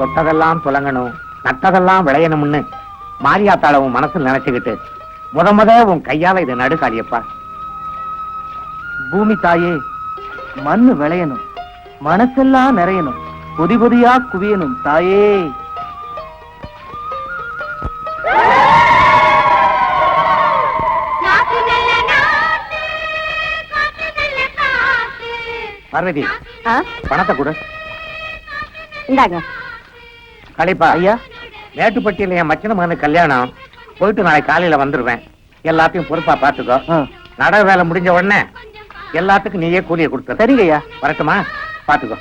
தொட்டதெல்லாம் துலங்கணும் நட்டதெல்லாம் விளையணும்னு மாரியாத்தாள உன் மனசுல நினைச்சுக்கிட்டு முத முத உன் கையால இதை நடுக்காளியப்பா பூமி தாயே மண்ணு விளையணும் மனசெல்லாம் நிறையணும் பொதி பொதியா குவியணும் தாயே. பார்வதி பணத்தை கொடு. இந்தாங்க. கலைப்பா ஐயா. மேட்டுப்பட்டியில என் மச்சன மகனுக்கு கல்யாணம். போயிட்டு நாளைக்கு காலையில வந்துருவேன். எல்லாத்தையும் பொறுப்பா பாத்துக்கோ. ஆ, நட வேலை முடிஞ்ச உடனே எல்லாத்துக்கும் நீயே கூலியை கொடுத்துரு. சரிங்க ஐயா. வரட்டுமா? பாத்துக்கோ.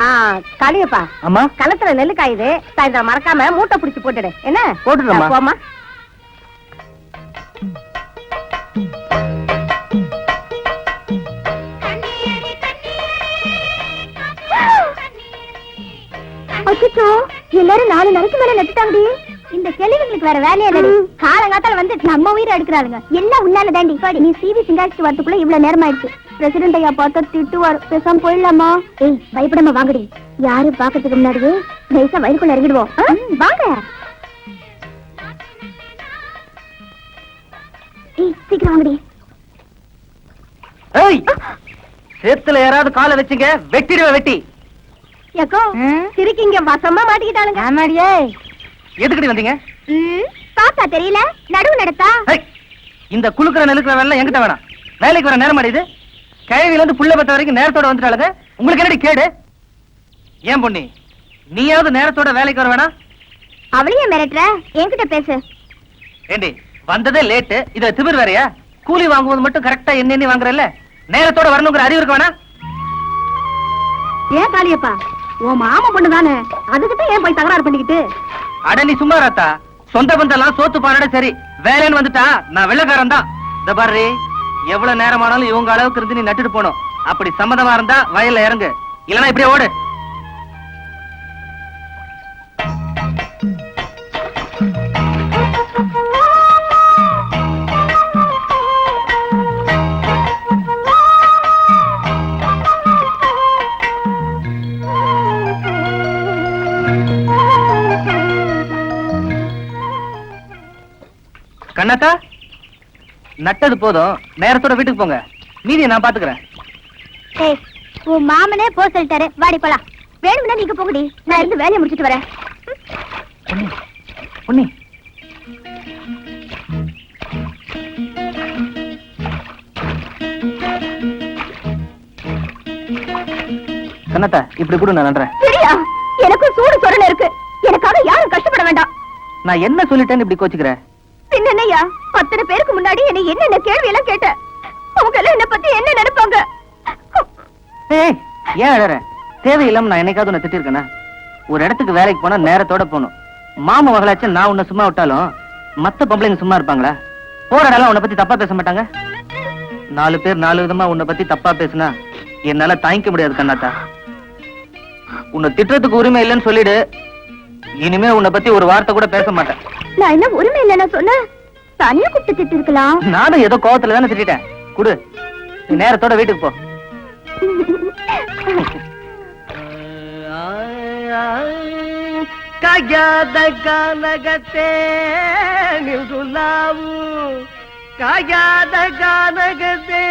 ஆ காளியப்பா. அம்மா. களத்துல நெல்லு காயுது சாயந்தரம் மறக்காம மூட்டை பிடிச்சு போட்டுடு. என்ன? போட்டுடுறேம்மா. ஆ, போம்மா. அச்சோ எல்லாரும் நாலு நாளைக்கு மேல நட்டுட்டாங்கடி. இந்த கேள்விகளுக்கு வேற வேலையே இல்லடி. காலங்காத்தால வந்து நம்ம உயிரை எடுக்கிறாளுங்க. எல்லாம் உன்னால தாண்டி. நீ சிவி சிங்காரிச்சு வரதுக்குள்ள இவ்வளவு நேரம் ஆயிடுச்சு பிரசிடண்ட் ஐயா பார்த்தா திட்டுவார். பேசாம போயிடலாமா? ஏய் பயப்படாம வாங்கடி. யாரும் பாக்கிறதுக்கு முன்னாடியே நைசா வயிறுக்குள்ள இறங்கிடுவோம். வாங்க. சீக்கிரம் வாங்கடி. ஏய் சேத்துல யாராவது காலை வச்சுங்க வெட்டிடுவேன் வெட்டி. ஏக்கோ சிரிக்கிங்க வசமா மாட்டிக்கிட்டாளுங்க. ஆமாடியே. எதுக்கடி வந்தீங்க? பாத்தா தெரியல. நடுவு நடத்தா? இந்த குளுக்கிற நெலுக்கிற வேலை என்கிட்ட வேணாம். வேலைக்கு வர நேரம் அடையுது கழுவில இருந்து புள்ள பத்த வரைக்கும் நேரத்தோட வந்துட்டாளுங்க. உங்களுக்கு என்னடி கேடு? ஏன் பொண்ணி நீயாவது நேரத்தோட வேலைக்கு வர வேணாம்? அவளையும் மிரட்டுற? என்கிட்ட பேசு. ஏண்டி வந்ததே லேட்டு. இத திமிர் வேறயா? கூலி வாங்கும்போது மட்டும் கரெக்டா என்ன வாங்குறல்ல? நேரத்தோட வரணுங்கிற அறிவு இருக்க வேணாம்? ஏன் காளியப்பா? உன் மாமா பொண்ணு தானே அதுகிட்ட ஏன் போய் தகராறு பண்ணிக்கிட்டு? அட நீ சும்மா ராத்தா. சொந்த பந்தெல்லாம் சோத்து பானட சரி. வேலைன்னு வந்துட்டா நான் வெள்ளக்காரன் தான். இந்த பாரு எவ்வளவு நேரமானாலும் இவங்க அளவுக்கு இருந்து நீ நட்டுட்டு போனோம் அப்படி சம்மதமா இருந்தா வயல்ல இறங்கு. இல்லைன்னா இப்படியே ஓடு. கண்ணாத்தா நட்டது போதும். நேரத்தோட வீட்டுக்கு போங்க. மீதியை நான் பாத்துக்கிறேன். உன் மாமனே போ சொல்லிட்டாரு. வாடி போலாம். வேணும்னா நீங்க போங்கடி. நான் இருந்து வேலையை முடிச்சிட்டு வரேன். பொன்னி கண்ணாத்தா இப்படி கூட நான் நன்றேன் சரியா? எனக்கும் சூடு சொரணை இருக்கு. எனக்காக யாரும் கஷ்டப்பட வேண்டாம். நான் என்ன சொல்லிட்டேன்னு இப்படி கோச்சுக்கிற? என்னையா அத்தனை பேருக்கு முன்னாடி என்ன என்னென்ன கேள்வி எல்லாம் கேட்ட? அவங்க எல்லாம் என்ன பத்தி என்ன நினைப்பாங்க? ஏய் ஏன் அழற? தேவையில்லாம நான் என்னைக்காவது உன்னை திட்டிருக்கேனா? ஒரு இடத்துக்கு வேலைக்கு போனா நேரத்தோட போகணும். மாமா மகளாச்சும் நான் உன்னை சும்மா விட்டாலும் மத்த பொம்பளைங்க சும்மா இருப்பாங்களா? போற இடம் உன்னை பத்தி தப்பா பேச மாட்டாங்க? நாலு பேர் நாலு விதமா உன்னை பத்தி தப்பா பேசினா என்னால தாங்கிக்க முடியாது கண்ணாத்தா. உன்னை திட்டுறதுக்கு உரிமை இல்லைன்னு சொல்லிடு. இனிமே உன்னை பத்தி ஒரு வார்த்தை கூட பேச மாட்டேன் நான் என்ன உரிமை இல்லைன்னா சொன்னேன் தனியா கூப்பிட்டு திட்டு இருக்கலாம் நானும் ஏதோ கோவத்துல தானே திட்டேன் குடு நீ நேரத்தோட வீட்டுக்கு போ ಕಾಗ್ಯಾದ ಗಾನಗತೆ ನಿಲ್ದುಲಾವು ಕಾಗ್ಯಾದ ಗಾನಗತೆ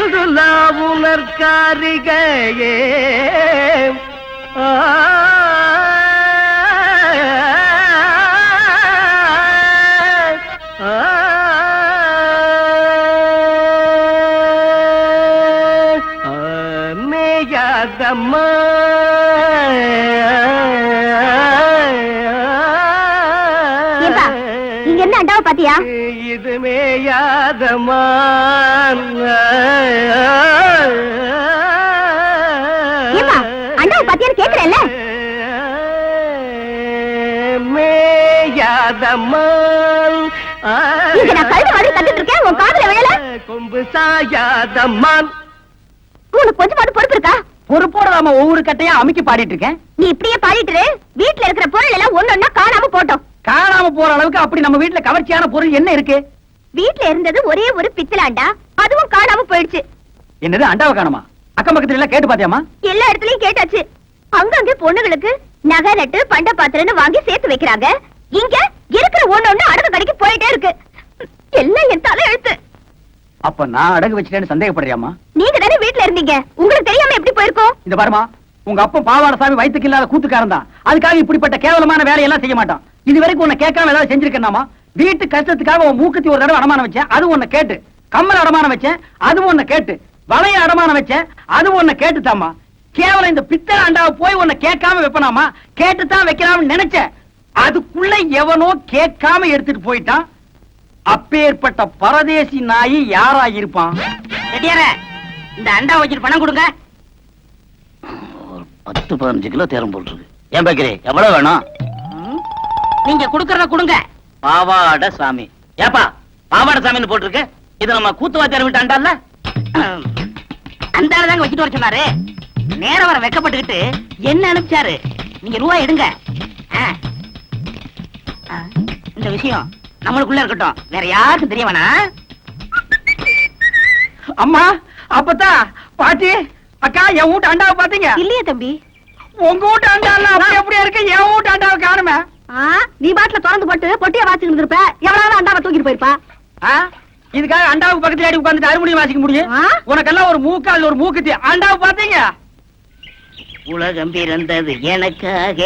இருளா உலர்காரிகையே. மேயாதம்மா. இங்க என்ன அண்டாவை பாத்தியா? இது மேயாதம்மா ஏப்பா, அண்டாவை பாத்தியான்னு கேக்குறேன்ல? மேயாதம்மா இங்க நான் மாதிரி இருக்கேன் உன் காதுல விழல கொம்பு சாயாதம்மான் உனக்கு கொஞ்சம் மட்டும் பொறுப்பு இருக்கா? பொறுப்போட நாம ஒவ்வொரு கட்டையா அமைக்கி பாடிட்டு இருக்கேன். நீ இப்படியே பாடிட்டு. வீட்ல இருக்கிற பொருள் எல்லாம் ஒண்ணொன்னா காணாம போட்டோம். காணாம போற அளவுக்கு அப்படி நம்ம வீட்டுல கவர்ச்சியான பொருள் என்ன இருக்கு? வீட்ல இருந்தது ஒரே ஒரு பித்தலாண்டா. அதுவும் காணாம போயிடுச்சு. என்னது அண்டாவை காணுமா? அக்கம் பக்கத்துல எல்லாம் கேட்டு பாத்தியாமா எல்லா இடத்துலயும் கேட்டாச்சு. அங்கங்க பொண்ணுங்களுக்கு நகை நட்டு பண்ட பாத்திரம்னு வாங்கி சேர்த்து வைக்கிறாங்க. இங்க இருக்கிற ஒண்ணு ஒண்ணு அடகு கடைக்கு போயிட்டே இருக்கு. எல்லாம் என் தலை எழுத்து அப்ப நான் அடகு வச்சுட்டேன்னு சந்தேகப்படுறியாமா நீங்க தானே வீட்ல இருந்தீங்க. உங்களுக்கு தெரியாம எப்படி போயிருக்கோம்? இந்த பாருமா. உங்க அப்பா பாவாடசாமி வயித்துக்கு இல்லாத கூத்துக்காரன் தான். அதுக்காக இப்படிப்பட்ட கேவலமான வேலையெல்லாம் செய்ய மாட்டான். இது வரைக்கும் உன்னை கேட்காம ஏதாவது செஞ்சிருக்கேனாமா? வீட்டு கஷ்டத்துக்காக உன் மூக்கத்தி ஒரு தடவை அடமானம் வச்சேன். அது உன்னை கேட்டு. கம்மல் அடமானம் வச்சேன். அது உன்னை கேட்டு. வளைய அடமானம் வச்சேன். அது உன்னை கேட்டுதாம்மா. கேவலம் இந்த பித்தளை அண்டாவை போய் உன்னை கேட்காம வைப்பனாமா கேட்டுத்தான் வைக்கலாம்னு நினைச்சேன். அதுக்குள்ள எவனோ கேட்காம எடுத்துட்டு போயிட்டான். அப்பேற்பட்ட பரதேசி நாயி யாரா இருப்பான் இந்த அண்டா வச்சுட்டு பணம் கொடுங்க. பத்து பதினஞ்சு கிலோ தேரம் போட்டுருக்கு. ஏன் பேக்கரி எவ்வளவு வேணும்? நீங்க குடுக்கறத கொடுங்க. பாவாட சாமி. ஏப்பா பாவாட சாமின்னு போட்டிருக்கு. இது நம்ம கூத்துவாத்தியார் விட்டு அண்டால அந்த தாங்க வச்சுட்டு வர சொன்னாரு. நேர வர வெக்கப்பட்டுக்கிட்டு என்ன அனுப்பிச்சாரு? நீங்க ரூபா எடுங்க. இந்த விஷயம் நம்மளுக்குள்ள இருக்கட்டும். வேற யாருக்கும் தெரிய வேணாம் அம்மா அப்பத்தா பாட்டி அக்கா என் வீட்டு அண்டாவை பாத்தீங்க இல்லையே தம்பி. உங்க வீட்டு அண்டா அப்படி அப்படியே இருக்கு? என் வீட்டு அண்டாவை காணுமே. நீ பாட்டுல திறந்து போட்டு பொட்டிய வாசிக்கிட்டு இருப்ப எவ்வளவு அண்டாவை தூக்கிட்டு போயிருப்பா? இதுக்காக அண்டாவுக்கு பக்கத்துல அடி உட்கார்ந்துட்டு அறுமணி வாசிக்க முடியும்? உனக்கெல்லாம் ஒரு மூக்கு அதுல ஒரு மூக்குத்தி. அண்டாவை பாத்தீங்க உலகம் பிறந்தது எனக்காக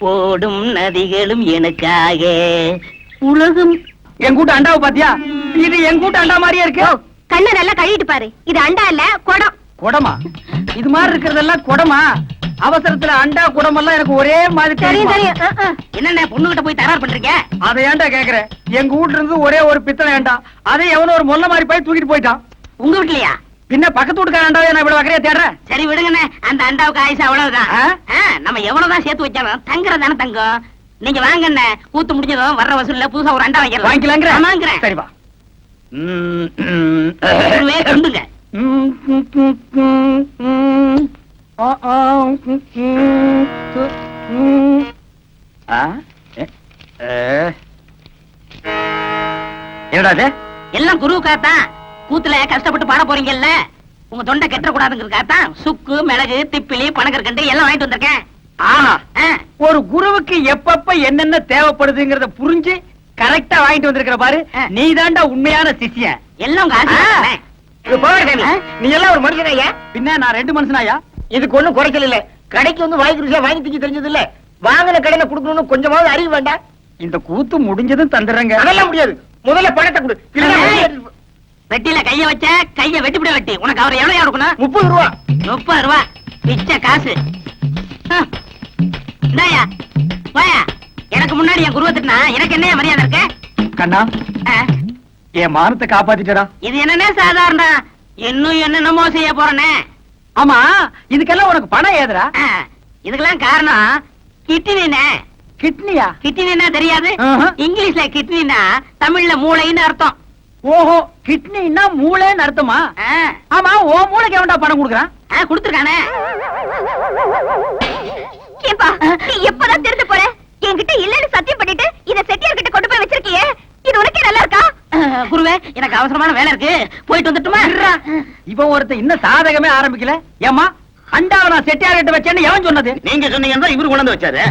போடும் நதிகளும் எனக்காக. உலகம். என் கூட்டு அண்டாவை பாத்தியா? இது என் கூட்டு அண்டா மாதிரியே இருக்கு. கண்ணை நல்லா கழுவிட்டு பாரு. இது அண்டா இல்ல குடம். குடமா? இது மாதிரி இருக்கிறதெல்லாம் குடமா? அவசரத்துல அண்டா குடமெல்லாம் எனக்கு ஒரே மாதிரி தெரியும் பொண்ணுகிட்ட போய் தகராறு பண்றீங்க? அதை ஏன்டா கேக்குறேன் எங்க வீட்டுல இருந்து ஒரே ஒரு பித்தளை ஏன்டா அதை எவனோ ஒரு மொல்ல மாதிரி போய் தூக்கிட்டு போயிட்டான். உங்க வீட்லயா? பின்ன பக்கத்து வீட்டுக்கார அண்டாவை நான் இவ்வளவு வகையா தேடுறேன் சரி விடுங்கண்ணே. அந்த அண்டாவுக்கு ஆயுசு அவ்வளவுதான். நம்ம எவ்வளவுதான் சேர்த்து வச்சாலும் தங்குறது தானே தங்கம். நீங்க வாங்கண்ணே. கூத்து முடிஞ்சதும் வர்ற வசூல்ல புதுசா ஒரு அண்டா வைக்கலாம் வாங்கிக்கலாங்கிற? ஆமாங்கிறேன் சரி வா. ம், ம், ஒருவே கொண்டுங்க. என்னடா எல்லாம் குருவுக்காகத்தான். கூத்துல கஷ்டப்பட்டு பாட போறீங்கல்ல? உங்க தொண்டை கெட்ட கூடாதுங்கிறதுக்காகத்தான் சுக்கு மிளகு திப்பிலி பனகற்கண்டு எல்லாம் வாங்கிட்டு வந்திருக்கேன். ஆஹா ஆ, ஒரு குருவுக்கு எப்பப்ப என்னென்ன தேவைப்படுதுங்கறத புரிஞ்சு கரெக்டா வாங்கிட்டு வந்திருக்கிற பாரு. ஆ. நீதான்டா உண்மையான சிஷ்யன். எல்லாம் நீ எல்லாம் ஒரு மனுஷனையா பின்ன நான் ரெண்டு மனுஷனாயா இதுக்கு ஒண்ணும் குறைச்சல் இல்ல. கடைக்கு வந்து வாங்கி ருசியா வாங்கி திங்க தெரிஞ்சது இல்ல. வாங்கின கடையில கொடுக்கணும்னு கொஞ்சமாவது அறிவு வேண்டாம் இந்த கூத்து முடிஞ்சதும் தந்துடுறேங்க. அதெல்லாம் முடியாது. முதல்ல பணத்தை கொடு. வெட்டியில கைய வச்ச கைய வெட்டிவிட வெட்டி. உனக்கு அவர் எவ்வளவு கொடுக்கணும்? முப்பது ரூபா. முப்பது ரூபா. பிச்சை காசு. இந்தாயா. வாயா எனக்கு முன்னாடி என் குருவை திட்டினா எனக்கு என்ன மரியாதை இருக்கு? கண்ணா. என் மானத்தை காப்பாத்திட்டடா. இது என்னன்னே சாதாரண? இன்னும் என்னென்னமோ செய்ய போறேனே. ஆமா இதுக்கெல்லாம் உனக்கு பணம் ஏதுடா? இதுக்கெல்லாம் காரணம் கிட்னினே. கிட்னியா? கிட்னினா தெரியாது. இங்கிலீஷ்ல கிட்னினா தமிழ்ல மூளைன்னு அர்த்தம். ஓஹோ கிட்னின்னா மூளைன்னு அர்த்தமா? ஆமா ஓ மூளைக்கு எவன்டா பணம் கொடுக்குறான்? கொடுத்திருக்கானே. ஏப்பா நீ எப்பதான் திருந்து போற? என்கிட்ட இல்லன்னு சத்தியம் பண்ணிட்டு இத செட்டியார் கிட்ட கொண்டு போய் வச்சிருக்கியே. இது உனக்கே நல்லா இருக்கா? குருவே எனக்கு அவசரமான வேலை இருக்கு. போயிட்டு வந்துட்டுமா? இவன் ஒருத்தன் இன்னும் சாதகமே ஆரம்பிக்கல. ஏமா அண்டாவை நான் செட்டியார் கிட்ட வச்சேன்னு எவன் சொன்னது? நீங்க சொன்னீங்கன்னா இவரு கொண்டு வச்சாரு.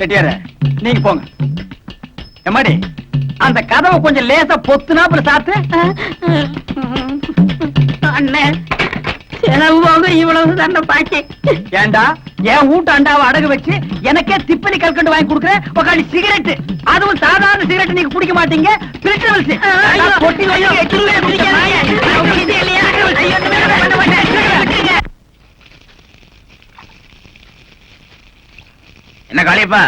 செட்டியார நீங்க போங்க. எம்மாடி அந்த கதவை கொஞ்சம் லேசா பொத்துனாப்புல சாத்து. அண்ணே. செலவு போக இவ்வளவு தண்டை பாக்கி ஏண்டா என் வீட்டு அண்டாவை அடகு வச்சு எனக்கே திப்பலி கல்கண்டு வாங்கி கொடுக்குறேன் உக்காண்டி சிகரெட் அதுவும் சாதாரண சிகரெட் நீங்க குடிக்க மாட்டீங்க பிரிட்டபிள்ஸ் பொட்டி. என்ன காளியப்பா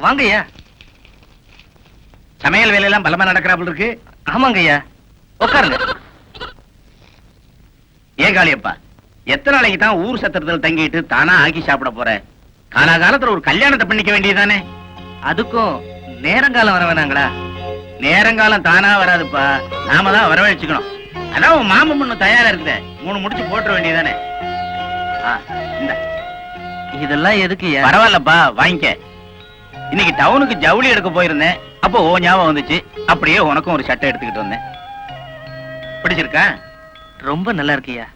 வாங்கய்யா சமையல் வேலையெல்லாம் பலமா நடக்கிறாப்புல இருக்கு ஆமாங்கய்யா உட்காருங்க ஏன் காளியப்பா? எத்தனை நாளைக்கு தான் ஊர் சத்திரத்துல தங்கிட்டு தானா ஆக்கி சாப்பிட போற? காலாகாலத்துல ஒரு கல்யாணத்தை பண்ணிக்க வேண்டியதுதானே? அதுக்கும் நேரங்காலம் வர வேணாங்களா? நேரங்காலம் தானா வராதுப்பா. நாம தான் வரவழைச்சுக்கணும். அதான் உன் மாமன் பொண்ணு தயாரா இருக்குதே. மூணு முடிச்சு போட்டுற வேண்டியதானே இதெல்லாம் எதுக்குய்யா பரவாயில்லப்பா வாங்கிக்க. இன்னைக்கு டவுனுக்கு ஜவுளி எடுக்க போயிருந்தேன். அப்போ ஓ ஞாபகம் வந்துச்சு. அப்படியே உனக்கும் ஒரு சட்டை எடுத்துக்கிட்டு வந்தேன். பிடிச்சிருக்கா? ரொம்ப நல்லா இருக்கியா?